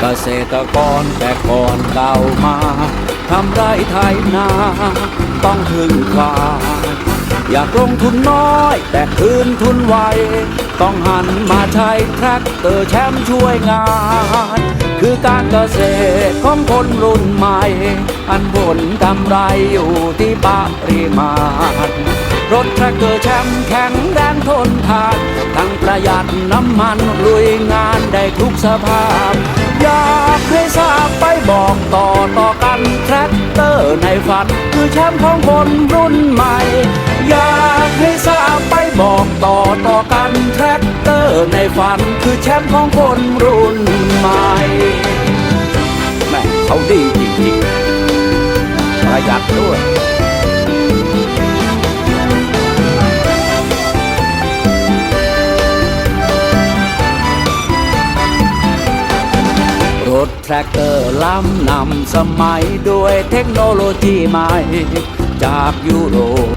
เกษตรกรแต่ก่อนเก่ามาทำไรไทยนา ต้องถึงกวาอยากลงทุนน้อย แต่คืนทุนไว ต้องหันมาใช้แทรกเตอร์แชมป์ช่วยงาน คือการเกษตรของคนรุ่นใหม่ อันผลกำไรอยู่ที่ปริมาณรถแทรกเตอร์แชมป์แข็งแรงทนทาน ทั้งประหยัดน้ำมันลุยงานได้ทุกสภาพ อยากให้ทราบไปบอกต่อต่อกันแทรกเตอร์ในฝัน คือแชมป์ของคนรุ่นใหม่ อยากให้ทราบไปบอกต่อต่อกันแทรกเตอร์ในฝัน คือแชมป์ของคนรุ่นใหม่ ๆประหยัดด้วยรถแทรกเตอร์ล้ำนำสมัยด้วยเทคโนโลยีใหม่ จากยุโรป